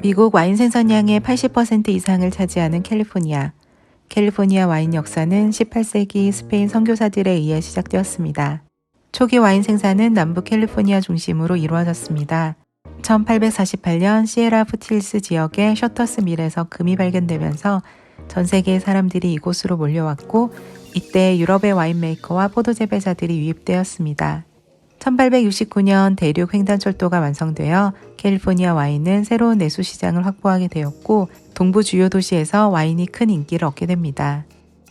미국 와인 생산량의 80% 이상을 차지하는 캘리포니아. 캘리포니아 와인 역사는 18세기 스페인 선교사들에 의해 시작되었습니다. 초기 와인 생산은 남부 캘리포니아 중심으로 이루어졌습니다. 1848년 시에라 푸틸스 지역의 셔터스 밀에서 금이 발견되면서 전 세계의 사람들이 이곳으로 몰려왔고 이때 유럽의 와인메이커와 포도 재배자들이 유입되었습니다. 1869년 대륙 횡단철도가 완성되어 캘리포니아 와인은 새로운 내수 시장을 확보하게 되었고 동부 주요 도시에서 와인이 큰 인기를 얻게 됩니다.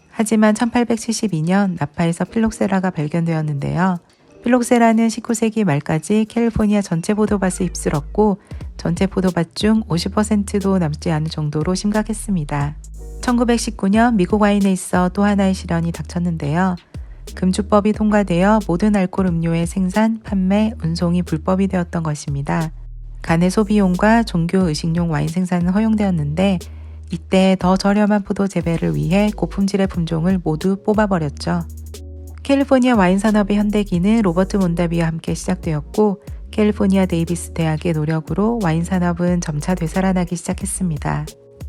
하지만 1872년 나파에서 필록세라가 발견되었는데요. 필록세라는 19세기 말까지 캘리포니아 전체 포도밭을 휩쓸었고 전체 포도밭 중 50%도 남지 않을 정도로 심각했습니다. 1919년 미국 와인에 있어 또 하나의 실현이 닥쳤는데요. 금주법이 통과되어 모든 알코올 음료의 생산, 판매, 운송이 불법이 되었던 것입니다. 간의 소비용과 종교 의식용 와인 생산은 허용되었는데 이때 더 저렴한 포도 재배를 위해 고품질의 품종을 모두 뽑아버렸죠. 캘리포니아 와인 산업의 현대기는 로버트 몬다비와 함께 시작되었고 캘리포니아 데이비스 대학의 노력으로 와인 산업은 점차 되살아나기 시작했습니다.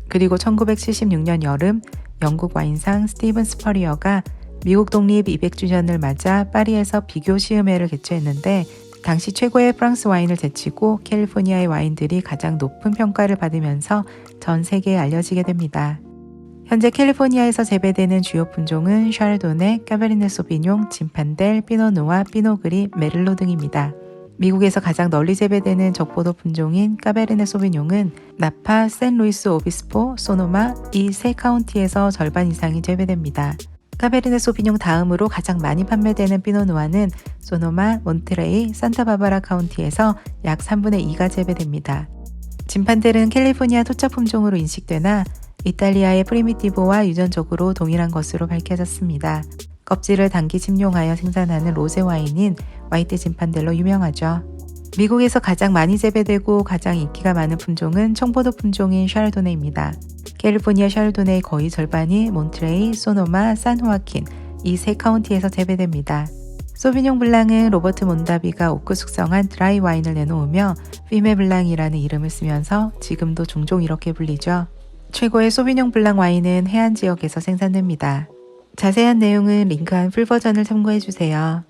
그리고 1976년 여름 영국 와인상 스티븐 스퍼리어가 미국 독립 200주년을 맞아 파리에서 비교 시음회를 개최했는데 당시 최고의 프랑스 와인을 제치고 캘리포니아의 와인들이 가장 높은 평가를 받으면서 전 세계에 알려지게 됩니다. 현재 캘리포니아에서 재배되는 주요 품종은 샤르도네, 까베르네 소비뇽, 진판델, 피노누아, 피노그리, 메를로 등입니다. 미국에서 가장 널리 재배되는 적포도 품종인 까베르네 소비뇽은 나파, 샌루이스 오비스포, 소노마 이 세 카운티에서 절반 이상이 재배됩니다. 카베르네 소비뇽 다음으로 가장 많이 판매되는 피노누아는 소노마, 몬트레이, 산타바바라 카운티에서 약 3분의 2가 재배됩니다. 진판델은 캘리포니아 토착 품종으로 인식되나 이탈리아의 프리미티보와 유전적으로 동일한 것으로 밝혀졌습니다. 껍질을 단기 침용하여 생산하는 로제 와인인 화이트 진판델로 유명하죠. 미국에서 가장 많이 재배되고 가장 인기가 많은 품종은 청포도 품종인 샤르도네입니다. 캘리포니아 샤르도네의 거의 절반이 몬트레이, 소노마, 산호아킨 이 세 카운티에서 재배됩니다. 소비뇽 블랑은 로버트 몬다비가 오크 숙성한 드라이 와인을 내놓으며 피메 블랑이라는 이름을 쓰면서 지금도 종종 이렇게 불리죠. 최고의 소비뇽 블랑 와인은 해안 지역에서 생산됩니다. 자세한 내용은 링크한 풀버전을 참고해 주세요.